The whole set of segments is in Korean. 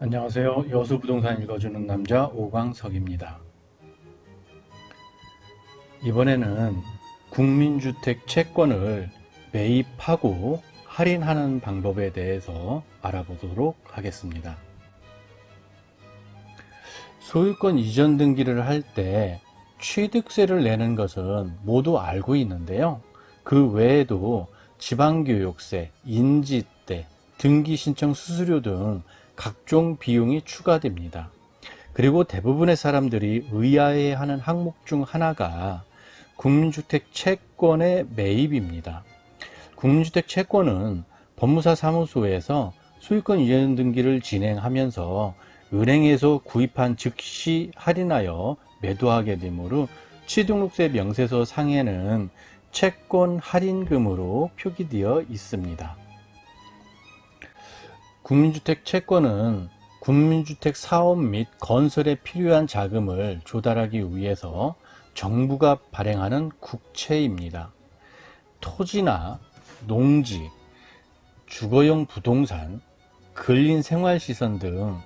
안녕하세요. 여수 부동산 읽어주는 남자 오광석입니다. 이번에는 국민주택 채권을 매입하고 할인하는 방법에 대해서 알아보도록 하겠습니다. 소유권 이전 등기를 할 때 취득세를 내는 것은 모두 알고 있는데요. 그 외에도 지방교육세, 인지세, 등기 신청 수수료 등 각종 비용이 추가됩니다. 그리고 대부분의 사람들이 의아해하는 항목 중 하나가 국민주택 채권의 매입입니다. 국민주택 채권은 법무사 사무소에서 소유권 이전 등기를 진행하면서 은행에서 구입한 즉시 할인하여 매도하게 되므로 취등록세 명세서 상에는 채권 할인금으로 표기되어 있습니다. 국민주택 채권은 국민주택 사업 및 건설에 필요한 자금을 조달하기 위해서 정부가 발행하는 국채입니다. 토지나 농지, 주거용 부동산, 근린 생활시설 등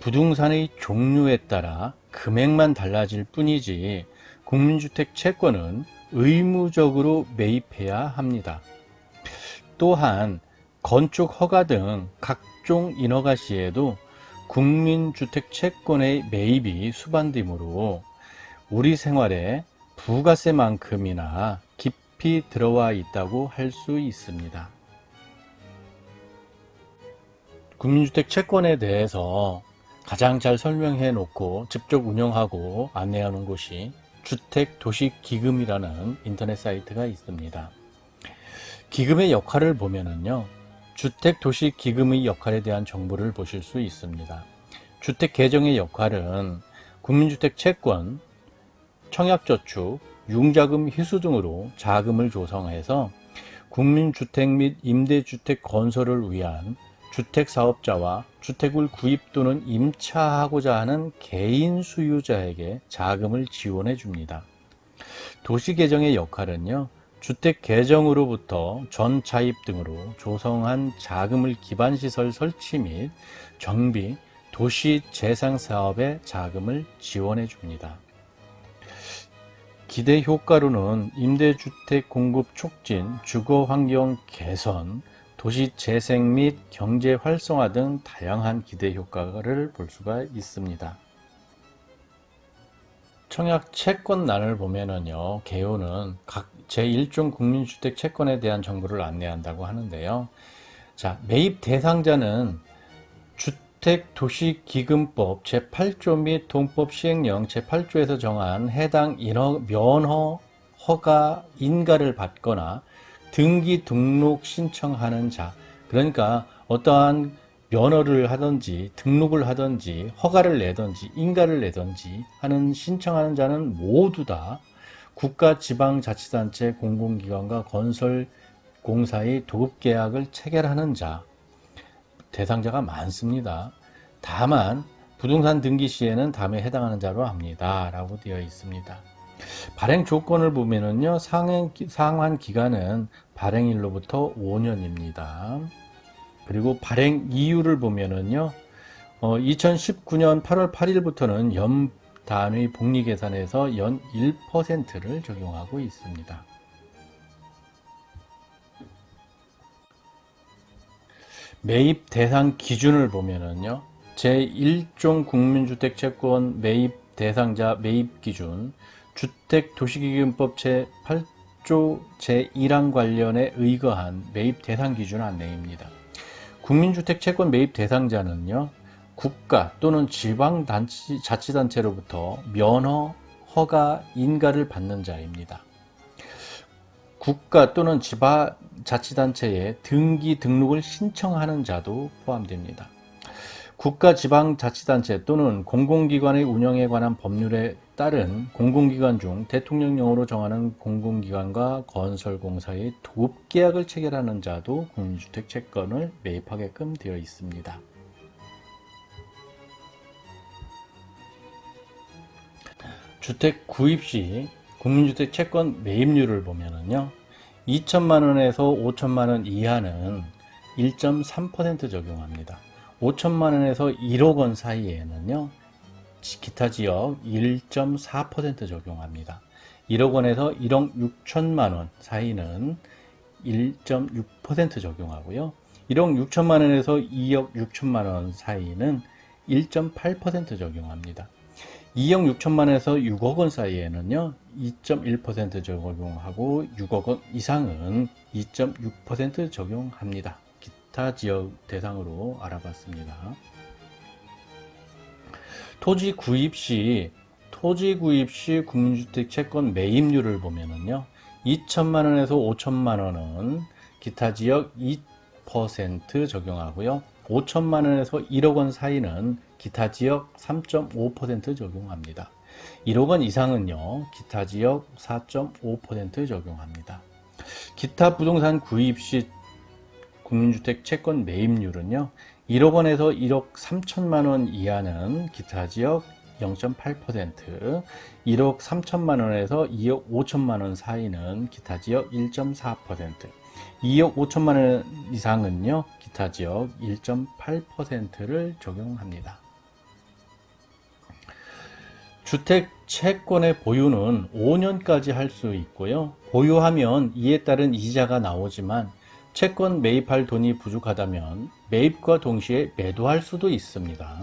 부동산의 종류에 따라 금액만 달라질 뿐이지 국민주택 채권은 의무적으로 매입해야 합니다. 또한 건축 허가 등 각 종 인허가 시에도 국민주택 채권의 매입이 수반되므로 우리 생활에 부가세만큼이나 깊이 들어와 있다고 할 수 있습니다. 국민주택 채권에 대해서 가장 잘 설명해 놓고 직접 운영하고 안내하는 곳이 주택도시기금이라는 인터넷 사이트가 있습니다. 기금의 역할을 보면은요, 주택도시기금의 역할에 대한 정보를 보실 수 있습니다. 주택 개정의 역할은 국민주택 채권, 청약저축, 융자금 희수 등으로 자금을 조성해서 국민주택 및 임대주택 건설을 위한 주택사업자와 주택을 구입 또는 임차하고자 하는 개인 수요자에게 자금을 지원해 줍니다. 도시개정의 역할은요, 주택 개정으로부터 전 차입 등으로 조성한 자금을 기반 시설 설치 및 정비, 도시 재생 사업에 자금을 지원해 줍니다. 기대 효과로는 임대주택 공급 촉진, 주거 환경 개선, 도시 재생 및 경제 활성화 등 다양한 기대 효과를 볼 수가 있습니다. 청약 채권란을 보면은요, 개요는 각 제1종 국민주택 채권에 대한 정보를 안내한다고 하는데요. 자, 매입 대상자는 주택도시기금법 제8조 및 동법 시행령 제8조에서 정한 해당 인허, 면허, 허가, 인가를 받거나 등기 등록 신청하는 자, 그러니까 어떠한 면허를 하든지 등록을 하든지 허가를 내든지 인가를 내든지 하는 신청하는 자는 모두 다 국가 지방자치단체 공공기관과 건설 공사의 도급 계약을 체결하는 자 대상자가 많습니다. 다만 부동산 등기 시에는 다음에 해당하는 자로 합니다. 라고 되어 있습니다. 발행 조건을 보면은요, 상행, 상환 기간은 발행일로부터 5년입니다. 그리고 발행 이유를 보면은요, 어, 2019년 8월 8일부터는 연 단위 복리 계산에서 연 1%를 적용하고 있습니다. 매입 대상 기준을 보면은요, 제1종 국민주택 채권 매입 대상자 매입 기준, 주택 도시기금법 제8조 제1항 관련에 의거한 매입 대상 기준 안내입니다. 국민주택 채권 매입 대상자는요, 국가 또는 지방자치단체로부터 면허, 허가, 인가를 받는 자입니다. 국가 또는 지방자치단체에 등기 등록을 신청하는 자도 포함됩니다. 국가 지방자치단체 또는 공공기관의 운영에 관한 법률에 따른 공공기관 중 대통령령으로 정하는 공공기관과 건설공사의 도급계약을 체결하는 자도 국민주택 채권을 매입하게끔 되어 있습니다. 주택 구입 시 국민주택 채권 매입률을 보면은요, 2천만 원에서 5천만 원 이하는 1.3% 적용합니다. 5천만 원에서 1억 원 사이에는요, 기타 지역 1.4% 적용합니다. 1억 원에서 1억 6천만 원 사이는 1.6% 적용하고요. 1억 6천만 원에서 2억 6천만 원 사이는 1.8% 적용합니다. 2억 6천만 원에서 6억 원 사이에는요, 2.1% 적용하고 6억 원 이상은 2.6% 적용합니다. 기타 지역 대상으로 알아봤습니다. 토지 구입 시 토지 구입 시 국민주택 채권 매입률을 보면은요. 2천만 원에서 5천만 원은 기타 지역 2% 적용하고요. 5천만 원에서 1억 원 사이는 기타 지역 3.5% 적용합니다. 1억 원 이상은요. 기타 지역 4.5% 적용합니다. 기타 부동산 구입 시 국민주택 채권 매입률은요. 1억 원에서 1억 3천만 원 이하는 기타 지역 0.8%, 1억 3천만 원에서 2억 5천만 원 사이는 기타 지역 1.4%, 2억 5천만 원 이상은요, 기타 지역 1.8%를 적용합니다. 주택 채권의 보유는 5년까지 할 수 있고요. 보유하면 이에 따른 이자가 나오지만 채권 매입할 돈이 부족하다면 매입과 동시에 매도할 수도 있습니다.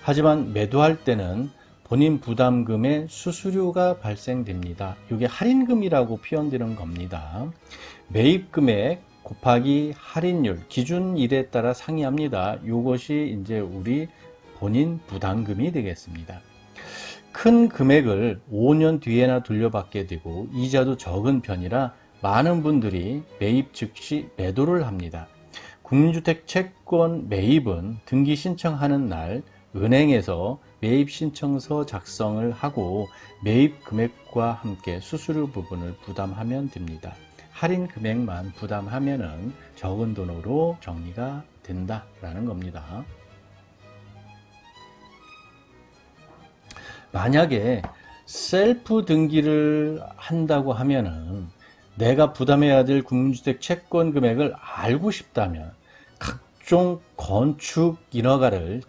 하지만 매도할 때는 본인 부담금의 수수료가 발생됩니다. 이게 할인금이라고 표현되는 겁니다. 매입 금액 곱하기 할인율 기준일에 따라 상이합니다. 이것이 이제 우리 본인 부담금이 되겠습니다. 큰 금액을 5년 뒤에나 돌려받게 되고 이자도 적은 편이라 많은 분들이 매입 즉시 매도를 합니다. 국민주택 채권 매입은 등기 신청하는 날 은행에서 매입 신청서 작성을 하고 매입 금액과 함께 수수료 부분을 부담하면 됩니다. 할인 금액만 부담하면은 적은 돈으로 정리가 된다라는 겁니다. 만약에 셀프 등기를 한다고 하면은 내가 부담해야 될 국민주택 채권 금액을 알고 싶다면 각종 건축 인허가를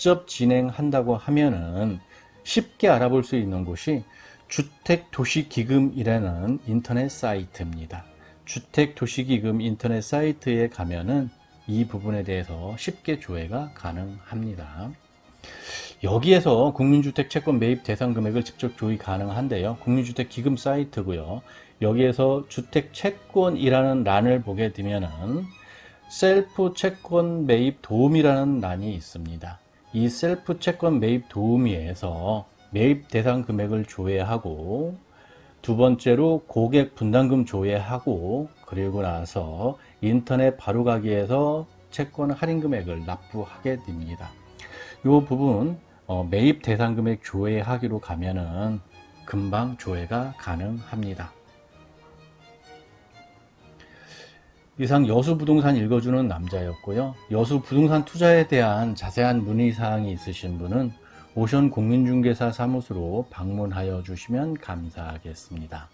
직접 진행한다고 하면은 쉽게 알아볼 수 있는 곳이 주택도시기금이라는 인터넷 사이트입니다. 주택도시기금 인터넷 사이트에 가면은 이 부분에 대해서 쉽게 조회가 가능합니다. 여기에서 국민주택 채권 매입 대상 금액을 직접 조회 가능한데요. 국민주택 기금 사이트고요. 여기에서 주택 채권이라는 란을 보게 되면은 셀프 채권 매입 도움이라는 란이 있습니다. 이 셀프 채권 매입 도우미에서 매입 대상 금액을 조회하고 두 번째로 고객 분담금 조회하고 그리고 나서 인터넷 바로가기에서 채권 할인 금액을 납부하게 됩니다. 이 부분 어, 매입 대상 금액 조회하기로 가면은 금방 조회가 가능합니다. 이상 여수 부동산 읽어주는 남자였고요. 여수 부동산 투자에 대한 자세한 문의사항이 있으신 분은 오션 공인중개사 사무소로 방문하여 주시면 감사하겠습니다.